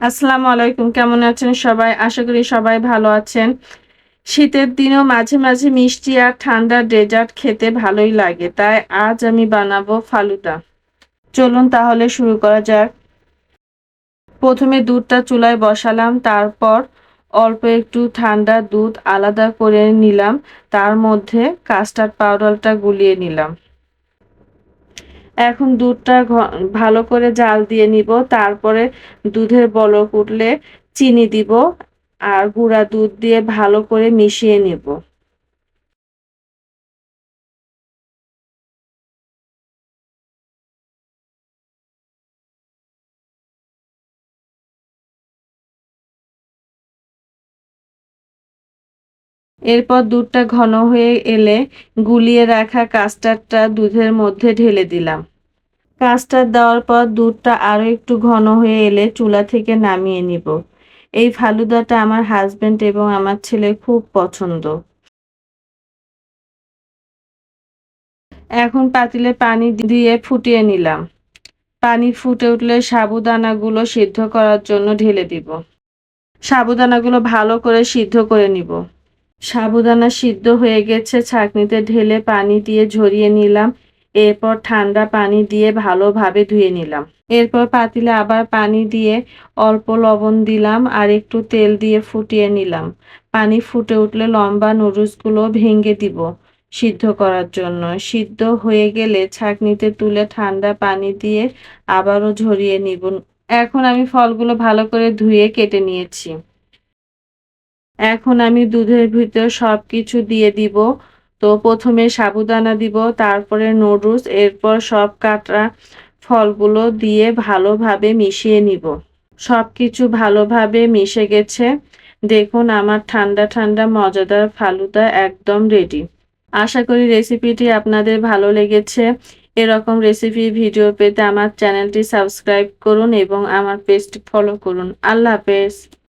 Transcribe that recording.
আসসালামু আলাইকুম, কেমন আছেন সবাই? আশা করি সবাই ভালো আছেন। শীতের দিনেও মাঝে মাঝে মিষ্টি আর ঠান্ডা ডেজার্ট খেতে ভালোই লাগে, তাই আজ আমি বানাবো ফালুদা। চলুন তাহলে শুরু করা যাক। প্রথমে দুধটা চুলায় বসালাম, তারপর অল্প একটু ঠান্ডা দুধ আলাদা করে নিলাম, তার মধ্যে কাস্টার্ড পাউডারটা গুলিয়ে নিলাম। এখন দুধটা ভালো করে জাল দিয়ে নিব। তারপরে দুধের বলক উঠলে চিনি দিব আর গুঁড়া দুধ দিয়ে ভালো করে মিশিয়ে নিব। এরপর দুধটা ঘন হয়ে এলে গুলিয়ে রাখা কাস্টার্ডটা দুধের মধ্যে ঢেলে দিলাম। কাস্টার্ড দেওয়ার পর দুধটা আরও একটু ঘন হয়ে এলে চুলা থেকে নামিয়ে নিব। এই ফালুদাটা আমার হাজবেন্ড এবং আমার ছেলে খুব পছন্দ। এখন পাতিলে পানি দিয়ে ফুটিয়ে নিলাম। পানি ফুটে উঠলে সাবুদানাগুলো সিদ্ধ করার জন্য ঢেলে দিব। সাবুদানাগুলো ভালো করে সিদ্ধ করে নিব। সাবুদানা সিদ্ধ হয়ে গেছে, ছাঁকনিতে ঢেলে পানি দিয়ে ঝরিয়ে নিলাম। এরপর ঠান্ডা পানি দিয়ে ভালোভাবে ধুয়ে নিলাম। এরপর পাতিলে আবার পানি দিয়ে অল্প লবণ দিলাম আর একটু তেল দিয়ে ফুটিয়ে নিলাম। পানি ফুটে উঠলে লম্বা নুডলসগুলো ভেঙে দিব সিদ্ধ করার জন্য। সিদ্ধ হয়ে গেলে ছাঁকনিতে তুলে ঠান্ডা পানি দিয়ে আবারও ঝরিয়ে নিব। এখন আমি ফলগুলো ভালো করে ধুয়ে কেটে নিয়েছি। এখন আমি দুধের ভিতর সব কিছু দিয়ে দিব। তো প্রথমে সাবুদানা দিব, তারপরে নুডলস, এরপর সব কাটা ফলগুলো দিয়ে ভালোভাবে মিশিয়ে নিব। সব কিছু ভালোভাবে মিশে গেছে। দেখুন আমার ঠান্ডা ঠান্ডা মজাদার ফালুদা একদম রেডি আশা করি রেসিপিটি আপনাদের ভালো লেগেছে। এরকম রেসিপি ভিডিও পেতে আমার চ্যানেলটি সাবস্ক্রাইব করুন এবং আমার পেজটি ফলো করুন। আল্লাহ হাফেজ।